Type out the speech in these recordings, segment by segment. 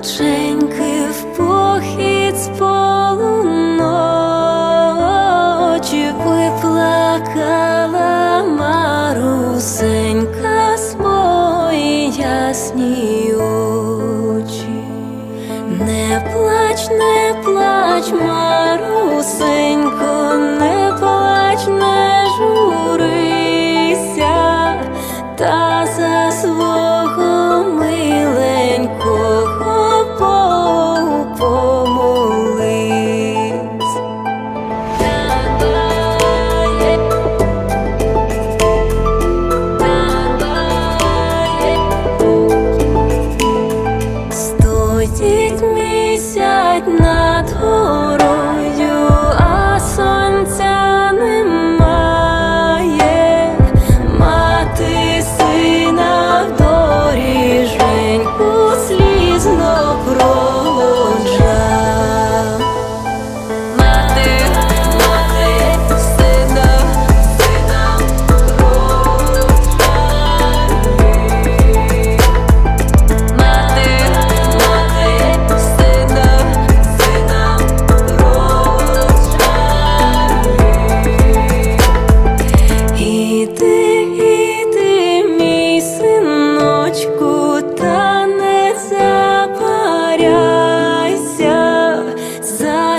доченьки в похід з полуночі виплакала Марусенька свої ясні очі. Не плач, не плач, Марусенько, місяць над горою,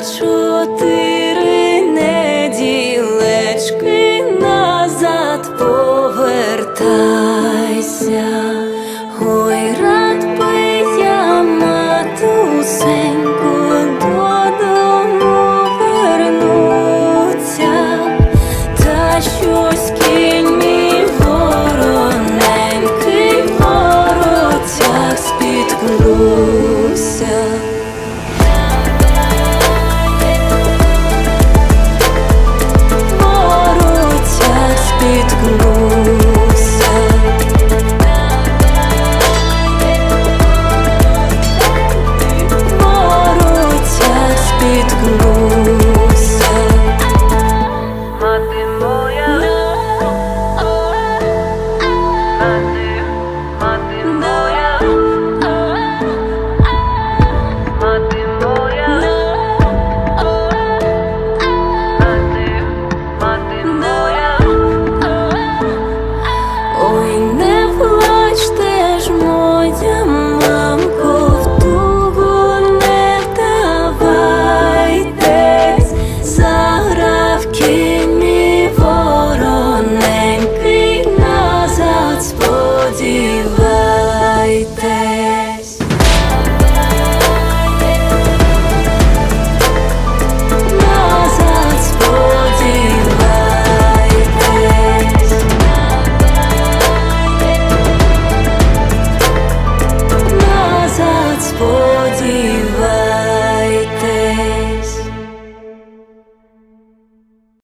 чотири неділечки назад повертайся. see.